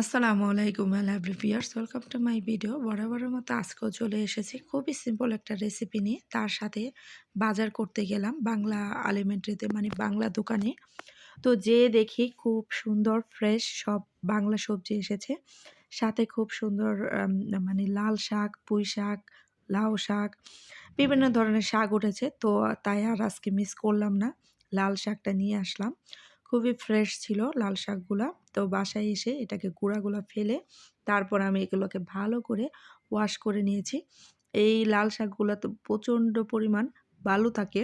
আসসালামু আলাইকুম library viewers welcome to my video. বরাবরের মতো আজকেও চলে এসেছি। খুবই সিম্পল একটা রেসিপি নিয়ে। তার সাথে বাজার করতে গেলাম বাংলা আলিমেন্টারিতে মানে বাংলা দোকানে। তো যে দেখি খুব সুন্দর ফ্রেশ সব বাংলা সবজি এসেছে। সাথে খুব সুন্দর মানে লাল শাক, পুঁই শাক, লাউ শাক, বিভিন্ন ধরনের শাক উঠেছে। তো তাই আর আজকে মিস করলাম না। লাল শাকটা নিয়ে আসলাম। খুবই ফ্রেশ ছিল লাল শাকগুলা। তো বাসায় এসে এটাকে গুঁড়াগুলো ফেলে তারপর আমি এগুলোকে ভালো করে ওয়াশ করে নিয়েছি। এই লাল শাকগুলো তো প্রচণ্ড পরিমাণ বালু থাকে।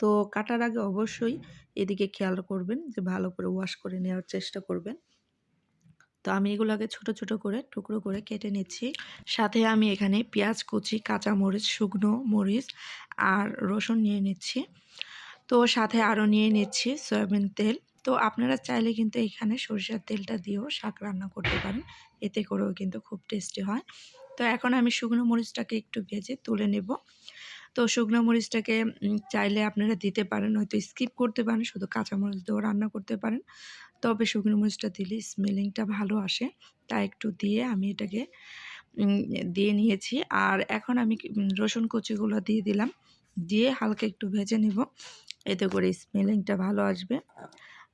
তো কাটার আগে অবশ্যই এদিকে খেয়াল করবেন যে ভালো করে ওয়াশ করে নেওয়ার চেষ্টা করবেন। তো আমি এগুলোকে ছোট ছোট করে টুকরো করে কেটে নিচ্ছি। সাথে আমি এখানে পেঁয়াজ কুচি কাঁচা মরিচ শুকনো মরিচ আর রসুন নিয়ে নিচ্ছি। তো সাথে আরও নিয়ে নিচ্ছি সয়াবিন তেল। তো আপনারা চাইলে কিন্তু এখানে সরষের তেলটা দিয়েও শাক রান্না করতে পারেন। এতে করেও কিন্তু খুব টেস্টি হয়। তো এখন আমি শুকনো মরিচটাকে একটু ভেজে তুলে নেব। তো শুকনো মরিচটাকে চাইলে আপনারা দিতে পারেন, হয়তো স্কিপ করতে পারেন, শুধু কাঁচা মরিচ দিয়েও রান্না করতে পারেন। তবে শুকনো মরিচটা দিলে স্মেলিংটা ভালো আসে। তা একটু দিয়ে আমি এটাকে দিয়ে নিয়েছি। আর এখন আমি রসুন কুচিগুলো দিয়ে দিলাম। দিয়ে হালকা একটু ভেজে নেব। এতে করে স্মেলিংটা ভালো আসবে।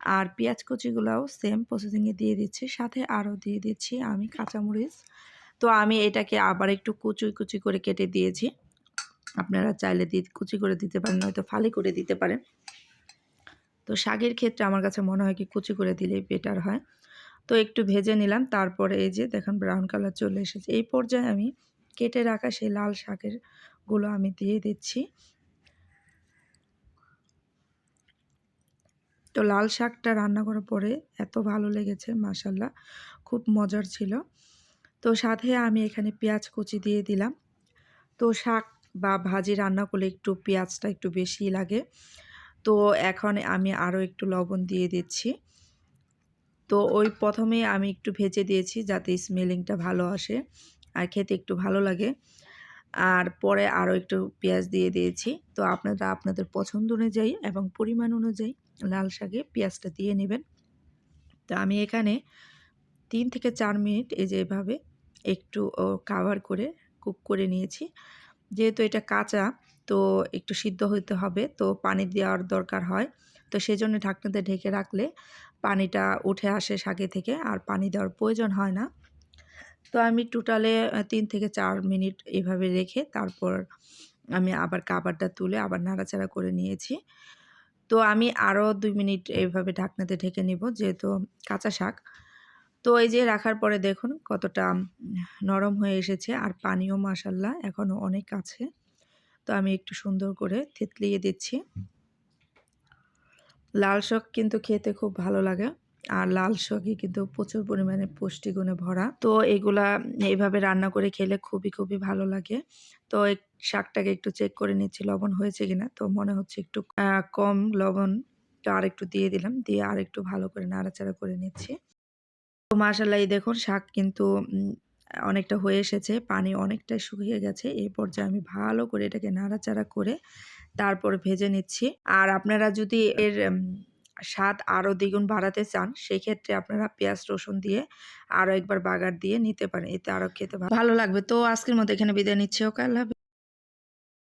আর পেঁয়াজ কুচিগুলোও সেম প্রসেসিংয়ে দিয়ে দিচ্ছি, সাথে আরও দিয়ে দিচ্ছি আমি কাঁচামরিচ। তো আমি এটাকে আবার একটু কুচি কুচি করে কেটে দিয়েছি। আপনারা চাইলে দি, কুচি করে দিতে পারেন হয়তো ফালি করে দিতে পারেন। তো শাকের ক্ষেত্রে আমার কাছে মনে হয় কি কুচি করে দিলেই বেটার হয়। তো একটু ভেজে নিলাম, তারপরে এই যে দেখুন ব্রাউন কালার চলে এসেছে। এই পর্যায়ে আমি কেটে রাখা সেই লাল শাকেরগুলো আমি দিয়ে দিচ্ছি। তো লাল শাকটা রান্না করার পরে এত ভালো লেগেছে মাসাল্লাহ খুব মজার ছিল। তো সাথে আমি এখানে পেঁয়াজ কুচি দিয়ে দিলাম। তো শাক বা ভাজি রান্না করলে একটু পেঁয়াজটা একটু বেশি লাগে। তো এখন আমি আরও একটু লবণ দিয়ে দিচ্ছি। তো ওই প্রথমে আমি একটু ভেজে দিয়েছি যাতে স্মেলিংটা ভালো আসে আর খেতে একটু ভালো লাগে। আর পরে আরও একটু পেঁয়াজ দিয়ে দিয়েছি। তো আপনারা আপনাদের পছন্দ অনুযায়ী এবং পরিমাণ অনুযায়ী লাল শাকে পেঁয়াজটা দিয়ে নেবেন। তো আমি এখানে তিন থেকে চার মিনিট এই যে এভাবে একটু কাভার করে কুক করে নিয়েছি। যেহেতু এটা কাঁচা, তো একটু সিদ্ধ হতে হবে, তো পানি দেওয়ার দরকার হয়। তো সেই জন্য ঢাকনাতে ঢেকে রাখলে পানিটা উঠে আসে শাকে থেকে, আর পানি দেওয়ার প্রয়োজন হয় না। তো আমি টোটালে তিন থেকে চার মিনিট এভাবে রেখে তারপর আমি আবার কাবারটা তুলে আবার নাড়াচাড়া করে নিয়েছি। তো আমি আরও দুই মিনিট এইভাবে ঢাকনাতে ঢেকে নিব যেহেতু কাঁচা শাক। তো এই যে রাখার পরে দেখুন কতটা নরম হয়ে এসেছে আর পানিও মাসাল্লাহ এখনও অনেক আছে তো আমি একটু সুন্দর করে থেতলিয়ে দিচ্ছি। লাল শাক কিন্তু খেতে খুব ভালো লাগে। আর লাল শাকই কিন্তু প্রচুর পরিমাণে পুষ্টিগুণে ভরা। তো এগুলা এইভাবে রান্না করে খেলে খুবই খুবই ভালো লাগে। তো শাকটাকে একটু চেক করে নিচ্ছি, লবণ হয়েছে কিনা? তো মনে হচ্ছে একটু কম লবণ আর একটু দিয়ে দিলাম। দিয়ে আর একটু ভালো করে নাড়াচাড়া করে নিচ্ছি। তো মাশাল্লাহ এই দেখুন শাক কিন্তু অনেকটা হয়ে এসেছে। পানি অনেকটাই শুকিয়ে গেছে। এই পর্যায়ে আমি ভালো করে এটাকে নাড়াচাড়া করে তারপর ভেজে নিচ্ছি। আর আপনারা যদি এর স্বাদ আরও দ্বিগুণ বাড়াতে চান সেই ক্ষেত্রে আপনারা পেঁয়াজ, রসুন দিয়ে আরও একবার বাগার দিয়ে নিতে পারেন। এতে আরও খেতে ভালো লাগবে। তো আজকের মতো এখানে বিদায় নিচ্ছি। ওকে, আল্লাহ।